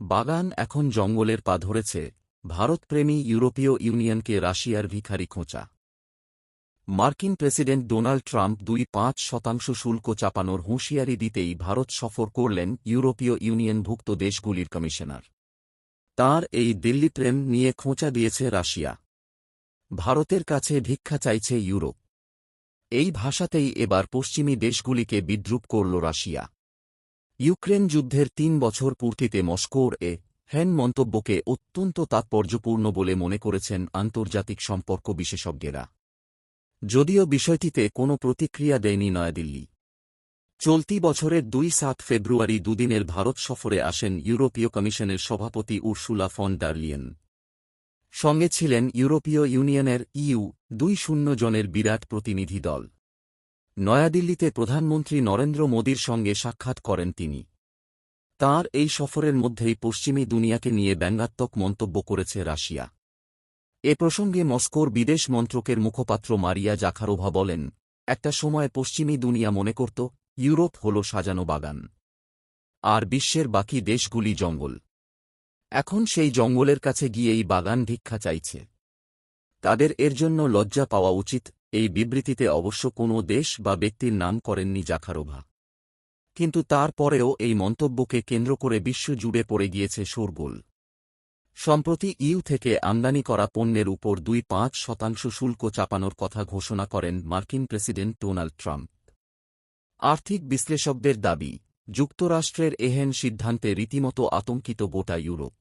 বাগান এখন জঙ্গলের পা ধরেছে, ভারতপ্রেমী ইউরোপীয় ইউনিয়নকে রাশিয়ার ভিখারি খোঁচা। মার্কিন প্রেসিডেন্ট ডোনাল্ড ট্রাম্প দুই পাঁচ শতাংশ শুল্ক চাপানোর হুঁশিয়ারি দিতেই ভারত সফর করলেন ইউরোপীয় ইউনিয়নভুক্ত দেশগুলির কমিশনার। তার এই দিল্লি প্রেম নিয়ে খোঁচা দিয়েছে রাশিয়া। ভারতের কাছে ভিক্ষা চাইছে ইউরোপ। এই ভাষাতেই এবার পশ্চিমী দেশগুলিকে বিদ্রুপ করল রাশিয়া। ইউক্রেন যুদ্ধের তিন বছর পূর্তিতে মস্কোর এ হ্যান মন্তব্যকে অত্যন্ত তাৎপর্যপূর্ণ বলে মনে করেছেন আন্তর্জাতিক সম্পর্ক বিশেষজ্ঞেরা। যদিও বিষয়টিতে কোনো প্রতিক্রিয়া দেয়নি নয়াদিল্লি। চলতি বছরের দুই সাত ফেব্রুয়ারি দুদিনের ভারত সফরে আসেন ইউরোপীয় কমিশনের সভাপতি উর্সুলা ফন ডারলিয়েন সঙ্গে ছিলেন ইউরোপীয় ইউনিয়নের ইইউ দুই শূন্য জনের বিরাট প্রতিনিধি দল। নয়াদিল্লিতে প্রধানমন্ত্রী নরেন্দ্র মোদীর সঙ্গে সাক্ষাৎ করেন তিনি। তার এই সফরের মধ্যেই পশ্চিমী দুনিয়াকে নিয়ে ব্যঙ্গাত্মক মন্তব্য করেছে রাশিয়া। এ প্রসঙ্গে মস্কোর বিদেশ মন্ত্রকের মুখপাত্র মারিয়া জাখারোভা বলেন, একটা সময় পশ্চিমী দুনিয়া মনে করত, ইউরোপ হল সাজানো বাগান, আর বিশ্বের বাকি দেশগুলি জঙ্গল। এখন সেই জঙ্গলের কাছে গিয়েই বাগান ভিক্ষা চাইছে। তাদের এর জন্য লজ্জা পাওয়া উচিত এই বিবৃতিতে অবশ্য কোনো দেশ বা ব্যক্তির নাম করেননি জাখারোভা। কিন্তু তারপরেও এই মন্তব্যকে কেন্দ্র করে বিশ্ব জুড়ে পড়ে গিয়েছে শোরগোল। সম্প্রতি ইউ থেকে আমদানি করা পণ্যের উপর দুই পাঁচ শতাংশ শুল্ক চাপানোর কথা ঘোষণা করেন মার্কিন প্রেসিডেন্ট ডোনাল্ড ট্রাম্প। আর্থিক বিশ্লেষকদের দাবি, যুক্তরাষ্ট্রের এহেন সিদ্ধান্তে রীতিমতো আতঙ্কিত গোটা ইউরোপ।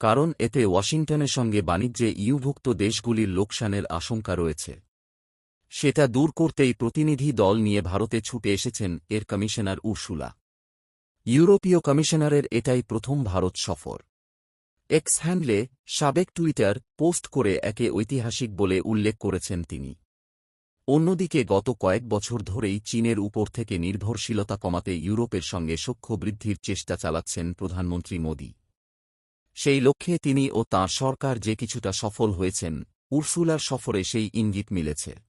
কারণ এতে ওয়াশিংটনের সঙ্গে বাণিজ্যে ইউভুক্ত দেশগুলির লোকসানের আশঙ্কা রয়েছে। সেটা দূর করতেই প্রতিনিধি দল নিয়ে ভারতে ছুটে এসেছেন এর কমিশনার উর্সুলা। ইউরোপীয় কমিশনারের এটাই প্রথম ভারত সফর। এক্স হ্যান্ডলে সাবেক টুইটার পোস্ট করে একে ঐতিহাসিক বলে উল্লেখ করেছেন তিনি। অন্যদিকে গত কয়েক বছর ধরেই চীনের উপর থেকে নির্ভরশীলতা কমাতে ইউরোপের সঙ্গে সখ্য বৃদ্ধির চেষ্টা চালাচ্ছেন প্রধানমন্ত্রী মোদী। সেই লক্ষ্যে তিনি ও তাঁর সরকার যে কিছুটা সফল হয়েছেন, উর্সুলার সফরে সেই ইঙ্গিত মিলেছে।